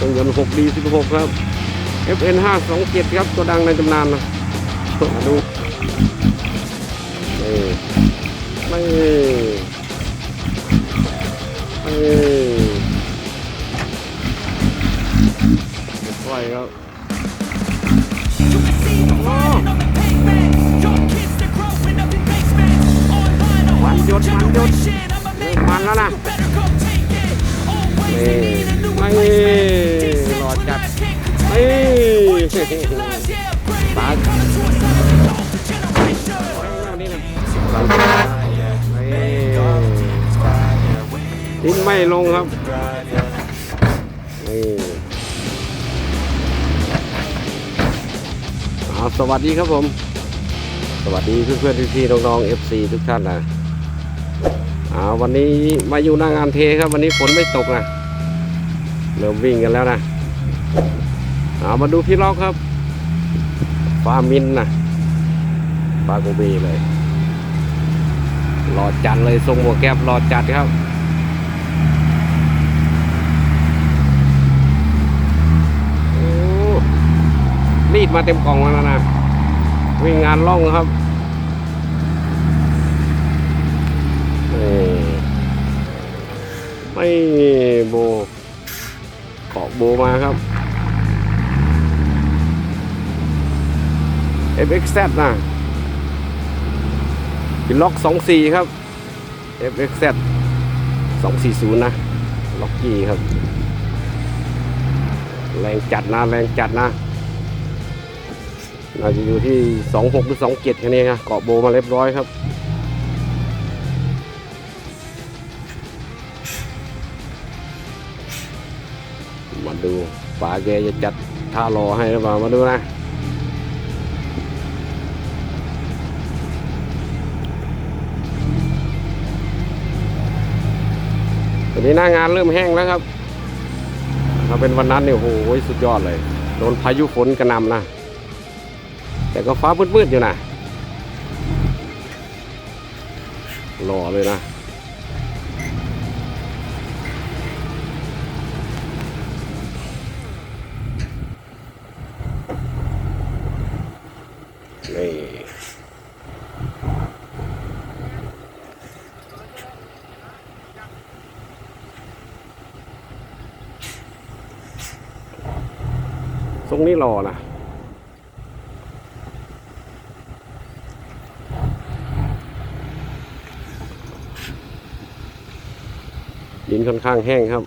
เครื่องยนต์ 6D 16ครับ FN 527ครับตัวดังในตำนานนะมาดูนี่ไม่ไม่ค่อยครับมันหยดมันหยดมันแล้วนะนี่ไม่ ไม่ปานี่นะดิ้นไม่ลงครับนี่เอาสวัสดีครับผม สวัสดีเพื่อนๆพี่ๆน้องๆ FC ทุกท่านนะอ่าวันนี้มาอยู่หน้างานเทครับ วันนี้ฝนไม่ตกนะเริ่มวิ่งกันแล้วนะ เอามาดูพี่ล็อกครับฟามินนะฟาโกเบเลยหลอดจัดเลยทรงหมวแก๊ปหลอดจัดครับโอ้รีดมาเต็มกล่องแล้วนะวิ่งงานล่องครับไม่โบเกาะโบมาครับ FXZ นะเป็นล็อก 24 ครับ FXZ 240 นะ ล็อกกี้ครับ แรงจัดนะ แรงจัดนะน่าจะอยู่ที่ 26 หรือ 27แค่นี้ครับเกาะโบมาเรียบร้อยครับมาดูป๋าแกจะจัดท่ารอให้หรือเปล่ามาดูนะ อนนี้หน้างานเริ่มแห้งแล้วครับ ถ้าเป็นวันนั้นเนี่ยโอ้โหสุดยอดเลย โดนพายุฝนกระหนำนะ แต่ก็ฟ้ามืดๆอยู่นะหล่อเลยนะนี่ท รงนี้รอนะดินค่อนข้างแห้งครับ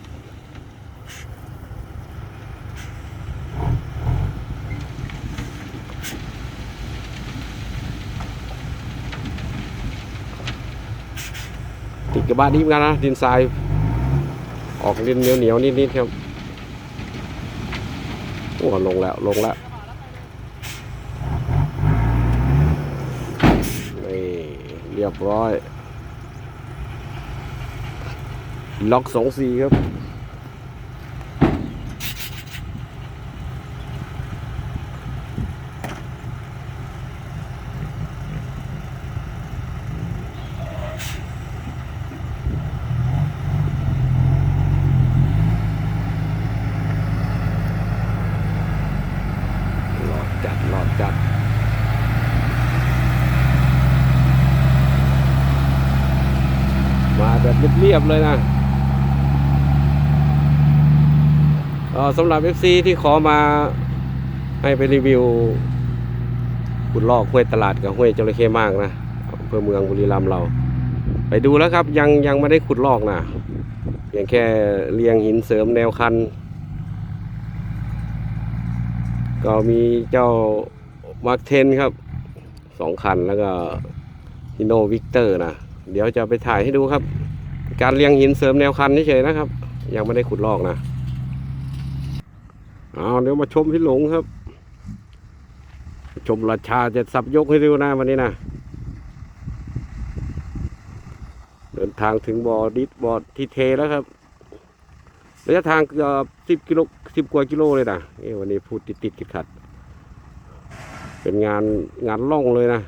ติดกระบะนี้เหมือนกันนะ ดินทราย ออกดินเหนียวๆนิดๆครับ อ้ลงแล้วลงแล้วนี่เรียบร้อย ล็อกสองสี่ครับ หลอดจัดหลอดจัด มาแบบ เรียบเลยนะเออสำหรับ FC ที่ขอมาให้ไปรีวิวขุดลอกห้วยตลาดกับห้วยจระเข้มากนะอำเภอเมืองบุรีรัมย์เรา ไปดูแล้วครับยังยังไม่ได้ขุดลอกนะเพียงแค่เรียงหินเสริมแนวคัน ก็มีเจ้ามาร์คเทนครับสองคันแล้วก็ฮิโนวิกเตอร์นะ เดี๋ยวจะไปถ่ายให้ดูครับ การเรียงหินเสริมแนวคันเฉยๆนะครับ ยังไม่ได้ขุดลอกนะเอาเดี๋ยวมาชมพี่หลงครับ ชมราชาจะสับยกให้ดูนะวันนี้นะเดินทางถึงบ่อดิสบ่อที่เทแล้วครับระยะทางเกือบสิบกิโลสิบกว่ากิโลเลยนะเอ้วันนี้พูดติดติดๆขัด เป็นงานงานล่องเลยนะ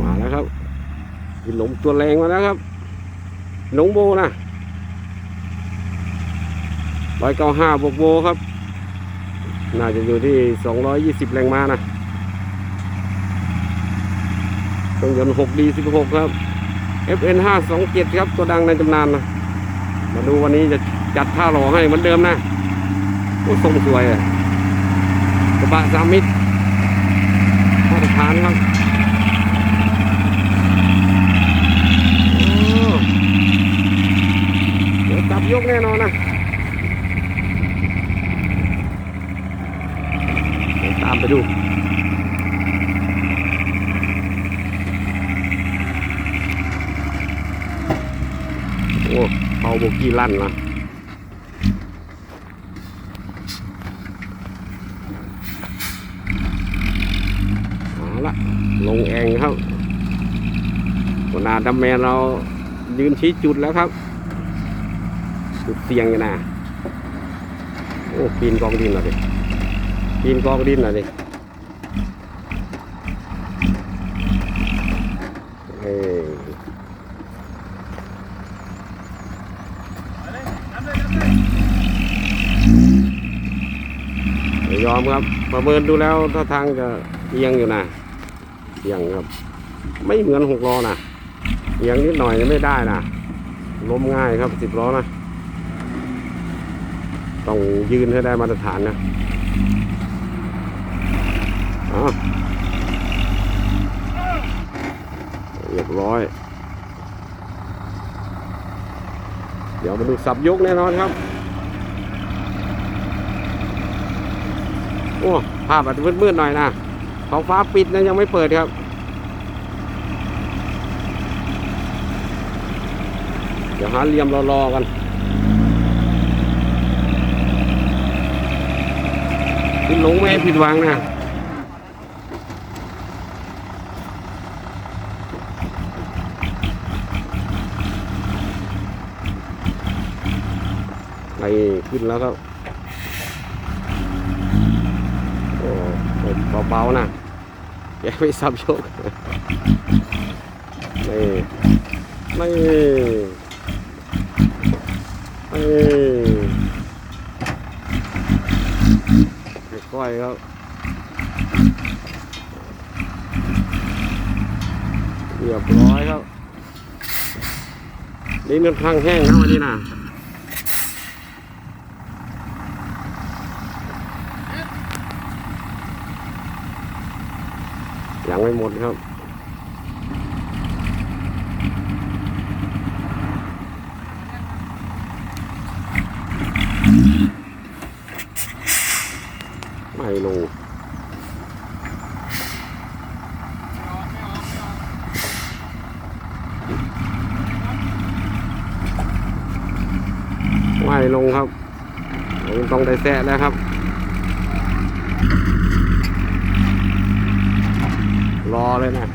มาแล้วครับ หลงตัวแรงมาแล้วครับหลงโบนะร้อยเก้าห้าบวกโวครับ น่าจะอยู่ที่สองร้อยยี่สิบแรงมานะเครื่องยนต์หกดีสิบหกครับ FN ห้าสองเจ็ดครับ ตัวดังในตำนานนะมาดูวันนี้จะจัดท่าหล่อให้เหมือนเดิมนะโอ้ทรงสวยอะกระบะสามมิตรมาตรฐานครับโอ้เดี๋ยวจับยกแน่นอนนะเดี๋ยว ตามไปดูโอ้เอาโบกี้ลั่นนะเอาละลงแองครับหัวหน้าดัมแมนเรายืนชี้จุดแล้วครับ จุดเสียงกันนะโอ้ปีนกองดินหน่อย ดิปีนกองดินหน่อยดิเฮ้ยไม่ยอมครับ ประเมินดูแล้วท่าทางจะเอียงอยู่นะเอียงครับ ไม่เหมือนหกล้อนะเอียงนิดหน่อยไม่ได้นะล้มง่ายครับสิบล้อนะ ต้องยืนให้ได้มาตรฐานนะ เอาเรียบร้อย เดี๋ยวมาดูสับยกแน่นอนครับ โอ้ภาพอาจจะมืดๆหน่อยนะท้องฟ้าปิดนะยังไม่เปิดครับเดี๋ยวหาเหลี่ยมรอๆกันขึ้นลงไม่ให้ผิดหวังนะ ขึ้นแล้วครับโอ้เบาๆนะแกไม่ซับโยกนี่ไม่ไม่ค่อยๆครับเรียบร้อยครับนี่มันคลังแห้งนะวันนี้นะ ยังไม่หมดครับ ไม่ลงไม่ลงครับ ต้องได้แซะแล้วครับ อเลยนะ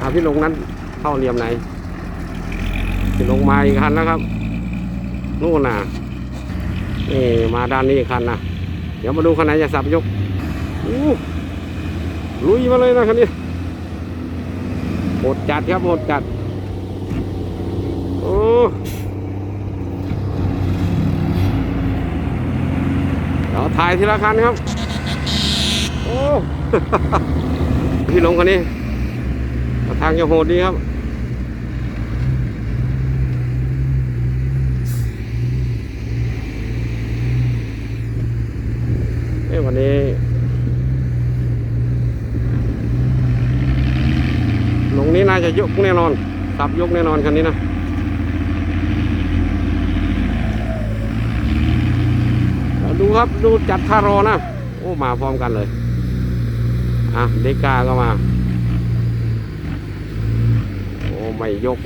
อาพี่ลงนั้นเข้าเหลี่ยมไหนพี่ลงมาอีกคันแล้วครับ นู่นน่ะนี่มาด้านนี้อีกคันนะเดี๋ยวมาดูคันไหนจะสับยกอู้ลุยมาเลยนะคันนี้โหดจัดครับโหดจัดโอ้เดี๋ยวถ่ายทีละคันครับ พี่ลงคันนี้ ทางจะโหดดีครับ เอ้ยวันนี้ลงนี้น่าจะยกแน่นอน สับยกแน่นอนคันนี้นะดูครับ ดูจัดท่ารอนะ โอ้ มาพร้อมกันเลย อะเดกาก็มา โอ้ไม่ยก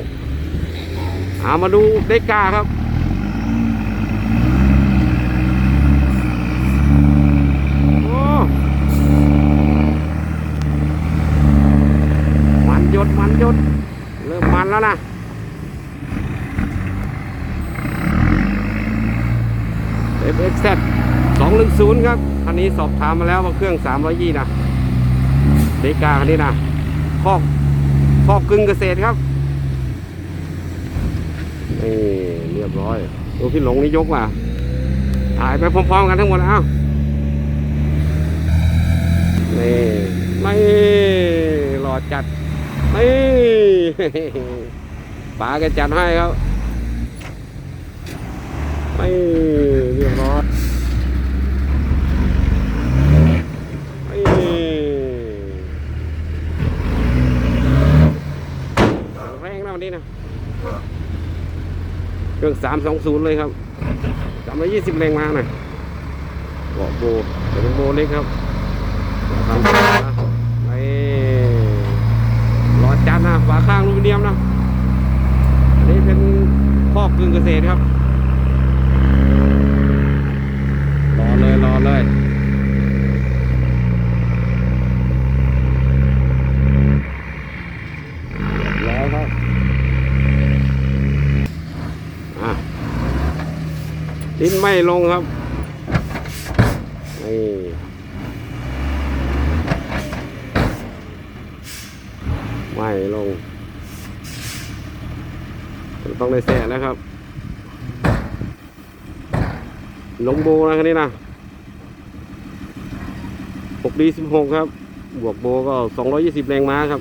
อามาดูเดกาครับโอ้มันยดมันยดเริ่มมันแล้วนะ FXZ 210ครับคันนี้สอบถามมาแล้วว่าเครื่อง320นะ เดกาคันนี้นะคอกคอกกึ่งเกษตรครับนี่เรียบร้อยดูพี่หลงนี่ยกว่ะถ่ายไปพร้อมๆกันทั้งหมดเอ้านี่ไม่หลอดจัดนี่ป๋าแกจัดให้ครับไม่เรียบร้อยไม่แรงนะวันนี้นะ เครื่องสามสองศูนย์เลยครับสามร้อยยี่สิบแรงมาหน่อยเกาะโบแต่เป็นโบเล็กครับทำนะไปหลอดจานนะฝาข้างลูกเนียมนะ อันนี้เป็นคอกกึ่งเกษตรครับ รอเลยรอเลย เรียบร้อยครับ อะดิ้นไม่ ลงครับนี่ไม่ลง ต้องได้แสะแล้วครับ ลงโบนะคันนี้นะ6ดี16 ครับ บวกโบก็ 220 แรงม้าครับ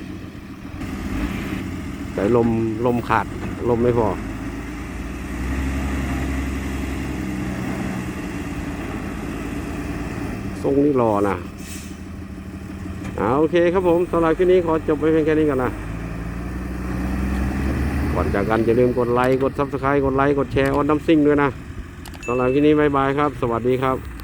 แต่ลมลมขาดลมไม่พอ ท รงนี้รอนะเอาโอเคครับผมสำหรับคลิปนี้ขอจบไปเพียงแค่นี้ก่อนนะก่อนจากกันอย่าลืมกดไลค์กดซับสไครต์กดไลค์กดแชร์ออนน้ำซิ่งด้วยนะสำหรับคลิปนี้บายบายครับ สวัสดีครับ